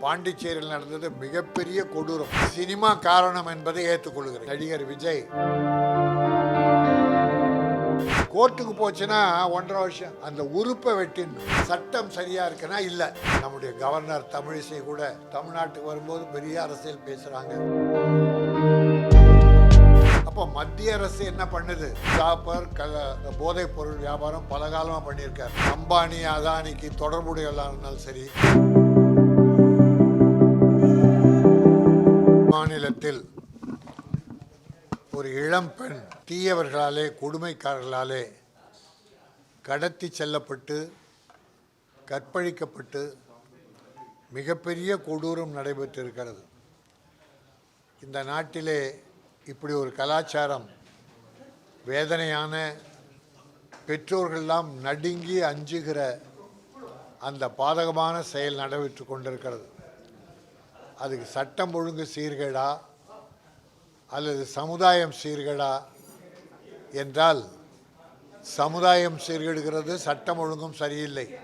பாண்டிச்சேரியில் நடந்தது மிகப்பெரிய கொடூரம். சினிமா காரணம் என்பதை ஏற்றுக்கொள்கிறேன். நடிகர் விஜய். கோர்ட்டுக்கு போச்சுன்னா ஒன்றரை வருஷம். அந்த உறுப்பை வெட்டின் சட்டம் சரியா இருக்குன்னா இல்ல. நம்முடைய கவர்னர் தமிழிசை கூட தமிழ்நாட்டுக்கு வரும்போது பெரிய அரசியல் பேசுறாங்க. அப்போ மத்திய அரசு என்ன பண்ணுது? சாப்பர் கல போதைப் பொருள் வியாபாரம் பல காலமா பண்ணியிருக்காரு. அம்பானி அதானிக்கு தொடர்புடையவர்களாக இருந்தாலும் சரி. மாநிலத்தில் ஒரு இளம்பெண் தீயவர்களாலே கொடுமைக்காரர்களாலே கடத்தி செல்லப்பட்டு கற்பழிக்கப்பட்டு மிகப்பெரிய கொடூரம் நடைபெற்றிருக்கிறது. இந்த நாட்டிலே இப்படி ஒரு கலாச்சாரம் வேதனையான பெற்றோர்கள்லாம் நடுங்கி அஞ்சுகிற அந்த பாதகமான செயல் நடைபெற்று கொண்டிருக்கிறது. அதுக்கு சட்டம் ஒழுங்கு சீர்கேடா அல்லது சமுதாயம் சீர்கேடா என்றால் சமுதாயம் சீர்கெடுகிறது சட்டம் ஒழுங்கும் சரியில்லை.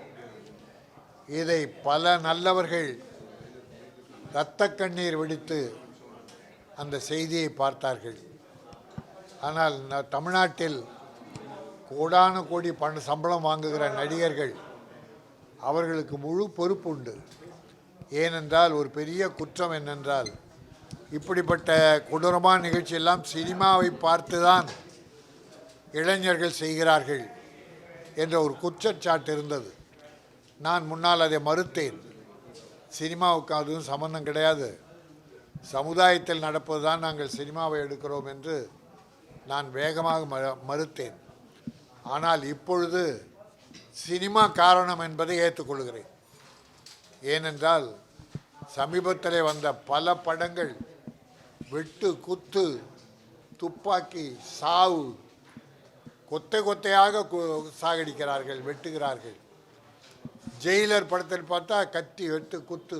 இதை பல நல்லவர்கள் இரத்த கண்ணீர் வெடித்து அந்த செய்தியை பார்த்தார்கள். ஆனால் ந- தமிழ்நாட்டில் கோடான கோடி பண சம்பளம் வாங்குகிற நடிகர்கள் அவர்களுக்கு முழு பொறுப்பு உண்டு ஏனென்றால் ஒரு பெரிய குற்றம் என்னென்றால் இப்படிப்பட்ட கொடூரமான நிகழ்ச்சியெல்லாம் சினிமாவை பார்த்துதான் இளைஞர்கள் செய்கிறார்கள் என்ற ஒரு குற்றச்சாட்டு இருந்தது. நான் முன்னால் அதை மறுத்தேன். சினிமாவுக்கு அதுவும் சம்மந்தம் கிடையாது. சமுதாயத்தில் நடப்பது தான் நாங்கள் சினிமாவை எடுக்கிறோம் என்று நான் வேகமாக ம- மறுத்தேன். ஆனால் இப்பொழுது சினிமா காரணம் என்பதை ஏற்றுக்கொள்கிறேன். ஏனென்றால் சமீபத்தில் வந்த பல படங்கள் வெட்டு குத்து துப்பாக்கி சாவு கொத்தை கொத்தையாக சாகடிக்கிறார்கள் வெட்டுகிறார்கள். ஜெயிலர் படத்தில் பார்த்தா கத்தி வெட்டு குத்து.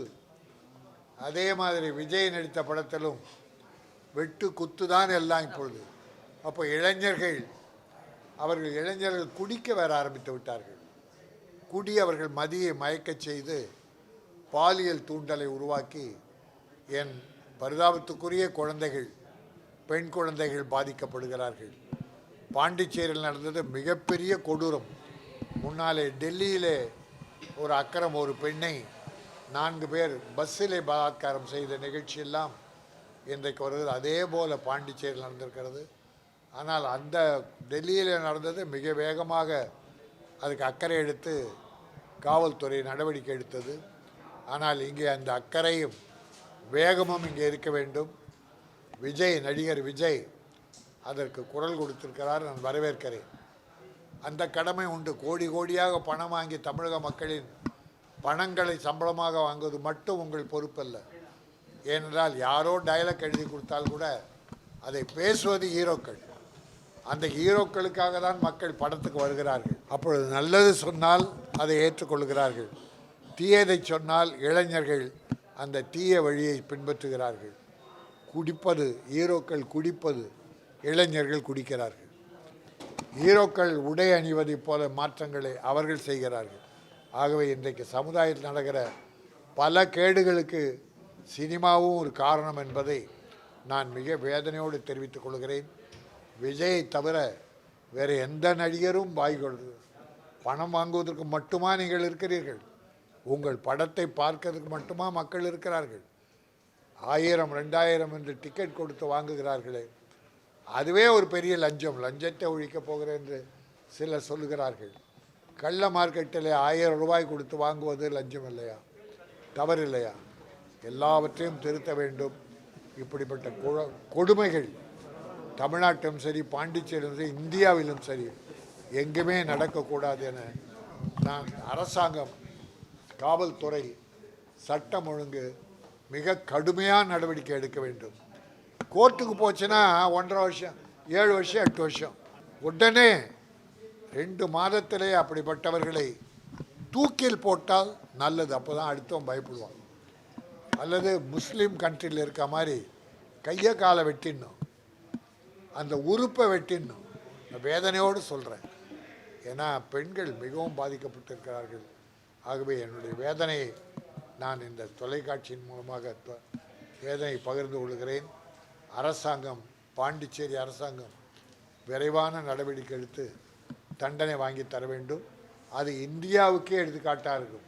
அதே மாதிரி விஜய் நடித்த படத்திலும் வெட்டு குத்து தான் எல்லாம் இப்பொழுது. அப்போ இளைஞர்கள் அவர்கள் இளைஞர்கள் குடிக்க வர ஆரம்பித்து விட்டார்கள். குடி அவர்கள் மதியை மயக்கச் செய்து பாலியல் தூண்டலை உருவாக்கி என் பரிதாபத்துக்குரிய குழந்தைகள் பெண் குழந்தைகள் பாதிக்கப்படுகிறார்கள். பாண்டிச்சேரியில் நடந்தது மிகப்பெரிய கொடூரம். முன்னாலே டெல்லியிலே ஒரு அக்கறம் ஒரு பெண்ணை நான்கு பேர் பஸ்ஸிலே பலாத்காரம் செய்த நிகழ்ச்சியெல்லாம் இன்றைக்கு வருகிறது. அதே போல் பாண்டிச்சேரியில் நடந்திருக்கிறது. ஆனால் அந்த டெல்லியில் நடந்தது மிக வேகமாக அதுக்கு அக்கறை எடுத்து காவல்துறை நடவடிக்கை எடுத்தது. ஆனால் இங்கே அந்த அக்கறையும் வேகமும் இங்கே இருக்க வேண்டும். விஜய் நடிகர் விஜய் அதற்கு குரல் கொடுத்திருக்கிறார் நான் வரவேற்கிறேன். அந்த கடமை உண்டு. கோடி கோடியாக பணம் வாங்கி தமிழக மக்களின் பணங்களை சம்பளமாக வாங்குவது மட்டும் உங்கள் பொறுப்பல்ல. ஏனென்றால் யாரோ டைலாக் எழுதி கொடுத்தால் கூட அதை பேசுவது ஹீரோக்கள். அந்த ஹீரோக்களுக்காக தான் மக்கள் படத்துக்கு வருகிறார்கள். அப்பொழுது நல்லது சொன்னால் அதை ஏற்றுக்கொள்கிறார்கள். தீயதை சொன்னால் இளைஞர்கள் அந்த தீய வழியை பின்பற்றுகிறார்கள். குடிப்பது ஹீரோக்கள் குடிப்பது இளைஞர்கள் குடிக்கிறார்கள். ஹீரோக்கள் உடை அணிவதைப் போல மாற்றங்களை அவர்கள் செய்கிறார்கள். ஆகவே இன்றைக்கு சமுதாயத்தில் நடக்கிற பல கேடுகளுக்கு சினிமாவும் ஒரு காரணம் என்பதை நான் மிக வேதனையோடு தெரிவித்துக் கொள்கிறேன். விஜயை தவிர வேறு எந்த நடிகரும் வாய் பணம் வாங்குவதற்கு மட்டுமா நீங்கள் இருக்கிறீர்கள்? உங்கள் படத்தை பார்க்கறதுக்கு மட்டுமா மக்கள் இருக்கிறார்கள்? ஆயிரம் ரெண்டாயிரம் என்று டிக்கெட் கொடுத்து வாங்குகிறார்களே. அதுவே ஒரு பெரிய லஞ்சம். லஞ்சத்தை ஒழிக்கப் போகிறேன் என்று சிலர் சொல்லுகிறார்கள். கள்ள மார்க்கெட்டில் ஆயிரம் ரூபாய் கொடுத்து வாங்குவது லஞ்சம் இல்லையா? தவறு இல்லையா? எல்லாவற்றையும் திருத்த வேண்டும். இப்படிப்பட்ட கொ- கொடுமைகள் தமிழ்நாட்டிலும் சரி பாண்டிச்சேரியிலும் சரி இந்தியாவிலும் சரி எங்குமே நடக்கக்கூடாது என நான் அரசாங்கம் காவல்துறை சட்டம் ஒழுங்கு மிக கடுமையான நடவடிக்கை எடுக்க வேண்டும். கோர்ட்டுக்கு போச்சுன்னா ஒன்றரை வருஷம் ஏழு வருஷம் எட்டு வருஷம். உடனே ரெண்டு மாதத்திலே அப்படிப்பட்டவர்களை தூக்கில் போட்டால் நல்லது. அப்போ தான் அடுத்தவன் பயப்படுவான். அல்லது முஸ்லீம் கண்ட்ரியில் இருக்க மாதிரி கையை காலை வெட்டிடணும். அந்த உறுப்பை வெட்டிடணும். நான் வேதனையோடு சொல்கிறேன் ஏன்னா பெண்கள் மிகவும் பாதிக்கப்பட்டிருக்கிறார்கள். ஆகவே என்னுடைய வேதனையை நான் இந்த தொலைக்காட்சியின் மூலமாக வேதனை பகிர்ந்து கொள்கிறேன். அரசாங்கம் பாண்டிச்சேரி அரசாங்கம் விரைவான நடவடிக்கை எடுத்து தண்டனை வாங்கி தர வேண்டும். அது இந்தியாவுக்கே எடுத்துக்காட்டாக இருக்கும்.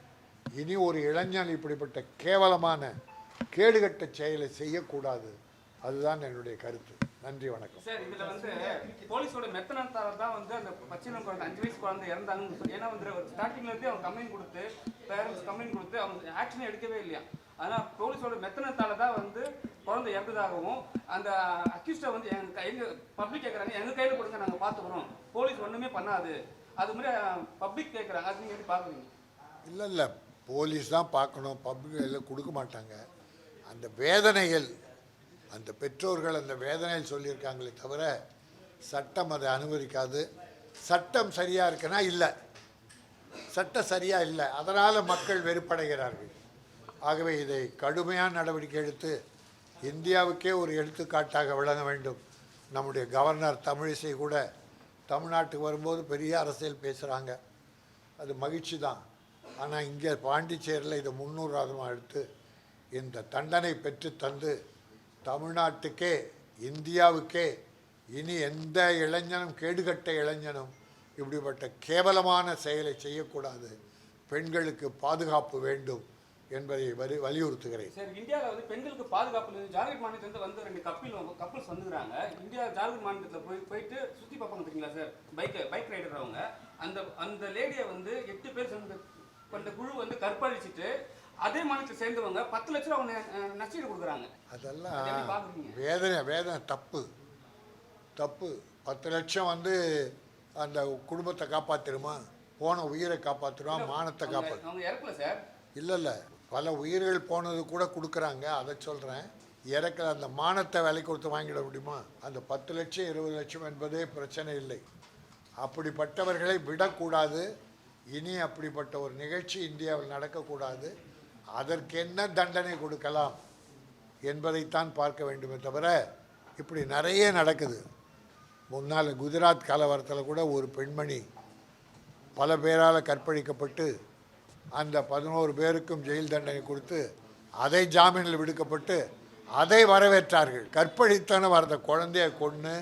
இனி ஒரு இளைஞன் இப்படிப்பட்ட கேவலமான கேடுகட்ட செயலை செய்யக்கூடாது. அதுதான் என்னுடைய கருத்து. நன்றி வணக்கம். சார் இதுல வந்து போலீஸோட மெத்தனத்தால தான் வந்து அந்த பச்சிளம் குழந்தை அஞ்சு வயசு குழந்தை சொல்லி ஏன்னா வந்து ஸ்டார்டிங்ல இருந்தே அவங்க கம்ப்ளைண்ட் கொடுத்து பேரண்ட்ஸ் கம்ப்ளைண்ட் கொடுத்து அவங்க ஆக்ஷன் எடுக்கவே இல்லையா? ஆனா போலீஸோட மெத்தனத்தால தான் வந்து குழந்தை இறந்ததாகவும் அந்த அக்யூஸ்டை வந்து எங்க கை- எங்க பப்ளிக் கேட்குறாங்க எங்க கையில கொடுங்க நாங்க பாத்துக்கிறோம். போலீஸ் ஒண்ணுமே பண்ணாது. அது மாதிரி பப்ளிக் கேட்குறாங்க அது நீங்க எப்படி பாக்குறீங்க? இல்லை இல்லை. போலீஸ் தான் பார்க்கணும் பப்ளிக்கில் கொடுக்க மாட்டாங்க. அந்த வேதனைகள் அந்த பெற்றோர்கள் அந்த வேதனையில் சொல்லியிருக்காங்களே தவிர சட்டம் அதை அனுமதிக்காது. சட்டம் சரியாக இருக்குன்னா இல்லை. சட்டம் சரியாக இல்லை. அதனால் மக்கள் வெறுப்படைகிறார்கள். ஆகவே இதை கடுமையான நடவடிக்கை எடுத்து இந்தியாவுக்கே ஒரு எடுத்துக்காட்டாக விளங்க வேண்டும். நம்முடைய கவர்னர் தமிழிசை கூட தமிழ்நாட்டுக்கு வரும்போது பெரிய அரசியல் பேசுகிறாங்க அது மகிழ்ச்சி தான். ஆனால் இங்கே பாண்டிச்சேரியில் இதை முன்னூறாவதமாக எடுத்து இந்த தண்டனை பெற்று தந்து தமிழ்நாட்டுக்கே இந்தியாவுக்கே இனி எந்த இளைஞனும் கேடுகட்ட இளைஞனும் இப்படிப்பட்ட கேவலமான செயலை செய்யக்கூடாது. பெண்களுக்கு பாதுகாப்பு வேண்டும் என்பதை வலி வலியுறுத்துகிறேன். சார் இந்தியாவில் வந்து பெண்களுக்கு பாதுகாப்பு இல்லை. ஜார்க்கண்ட் மாநிலத்துல வந்து ரெண்டு கப்பில் கப்பல்ஸ் வந்துக்கிறாங்க இந்தியா ஜார்க்கண்ட் மாநிலத்தில் போய் போயிட்டு சுற்றி பார்ப்பாங்க தெரியுங்களா சார்? பைக் பைக் ரைடர் அவங்க. அந்த அந்த லேடியை வந்து எட்டு பேர் சேர்ந்து கொண்ட குழு வந்து கற்பழிச்சிட்டு அதே மாநிலத்தை சேர்ந்தவங்க பத்து லட்சம் அவங்க அஹ், நஷ்டீடு கொடுக்குறாங்க. அதெல்லாம்? வேதனை வேதனை தப்பு. தப்பு. பத்து லட்சம் வந்து அந்த குடும்பத்தை காப்பாற்றிடுமா போன உயிரை காப்பாற்றிடுமா மானத்தை காப்பாற்று சார். இல்லை இல்லை. பல உயிர்கள் போனது கூட கொடுக்குறாங்க. அதை சொல்கிறேன் இறக்கிற அந்த மானத்தை விலை கொடுத்து வாங்கிட முடியுமா? அந்த பத்து லட்சம் இருபது லட்சம் என்பதே பிரச்சனை இல்லை. அப்படிப்பட்டவர்களை விடக்கூடாது. இனி அப்படிப்பட்ட ஒரு நிகழ்ச்சி இந்தியாவில் நடக்கக்கூடாது. அதற்கென்ன தண்டனை கொடுக்கலாம் என்பதைத்தான் பார்க்க வேண்டுமே தவிர இப்படி நிறைய நடக்குது. முன்னால் குஜராத் கலவரத்தில் கூட ஒரு பெண்மணி பல பேரால் கற்பழிக்கப்பட்டு அந்த பதினோரு பேருக்கும் ஜெயில் தண்டனை கொடுத்து அதை ஜாமீனில் விடுக்கப்பட்டு அதை வரவேற்றார்கள். கற்பழித்தன வரத குழந்தைய கொன்று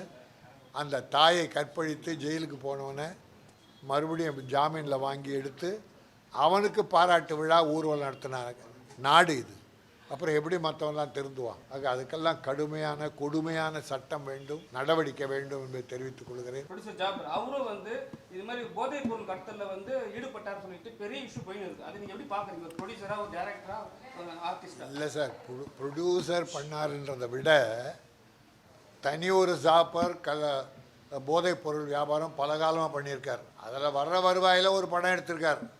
அந்த தாயை கற்பழித்து ஜெயிலுக்கு போனவனை மறுபடியும் ஜாமீனில் வாங்கி எடுத்து அவனுக்கு பாராட்டு விழா ஊர்வலம் நடத்தினாங்க. நாடு இது. அப்புறம் எப்படி மற்றவன்லாம் திருந்துவான்? ஆக அதுக்கெல்லாம் கடுமையான கொடுமையான சட்டம் வேண்டும் நடவடிக்கை வேண்டும் என்பதை தெரிவித்துக் கொள்கிறேன். அவரும் வந்து இது மாதிரி போதைப் பொருள் கடத்தல்ல வந்து ஈடுபட்டார் சொல்லிட்டு பெரிய இஷ்யூ போயின்னு இருக்கு. அதை நீங்க எப்படி பாக்குறீங்க ஒரு ப்ரொடியூசரா ஒரு ஆர்டிஸ்டா இல்லை சார். ப்ரொடியூசர் பண்ணாருன்றதை விட தனி ஒரு ஜாப்பர் கல போதைப் பொருள் வியாபாரம் பல காலமாக பண்ணியிருக்கார். அதில் வர்ற வருவாயில் ஒரு படம் எடுத்திருக்கார்.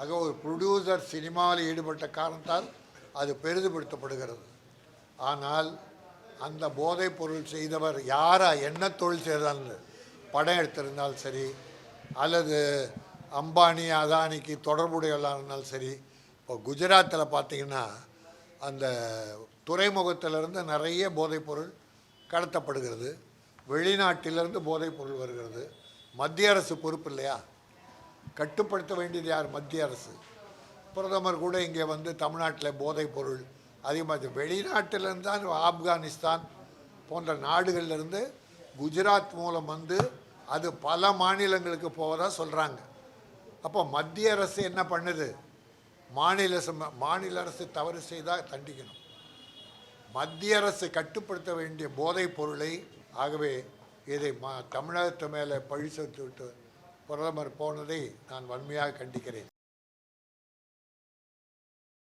ஆக ஒரு ப்ரொடியூசர் சினிமாவில் ஈடுபட்ட காரணத்தால் அது பெரிதுபடுத்தப்படுகிறது. ஆனால் அந்த போதைப் பொருள் செய்தவர் யாரா என்ன தொழில் செய்தாலும் படம் எடுத்திருந்தாலும் சரி அல்லது அம்பானி அதானிக்கு தொடர்புடையவர்களாக இருந்தாலும் சரி இப்போ குஜராத்தில் பார்த்தீங்கன்னா அந்த துறைமுகத்திலிருந்து நிறைய போதைப் பொருள் கடத்தப்படுகிறது. வெளிநாட்டிலிருந்து போதைப் பொருள் வருகிறது. மத்திய அரசு பொறுப்பு இல்லையா? கட்டுப்படுத்த வேண்டியது யார்? மத்திய அரசு. பிரதமர் கூட இங்கே வந்து தமிழ்நாட்டில் போதைப் பொருள் அதிகமாக வெளிநாட்டிலிருந்து தான் ஆப்கானிஸ்தான் போன்ற நாடுகள்லேருந்து குஜராத் மூலம் வந்து அது பல மாநிலங்களுக்கு போவதாக சொல்கிறாங்க அப்போ மத்திய அரசு என்ன பண்ணுது? மாநில மாநில அரசு தவறு செய்தால் தண்டிக்கணும். மத்திய அரசு கட்டுப்படுத்த வேண்டிய போதைப் பொருளை ஆகவே இதை ம தமிழகத்து மேலே பழி சேர்த்து விட்டு பிரதமர் போனதை நான் வன்மையாக கண்டிக்கிறேன்.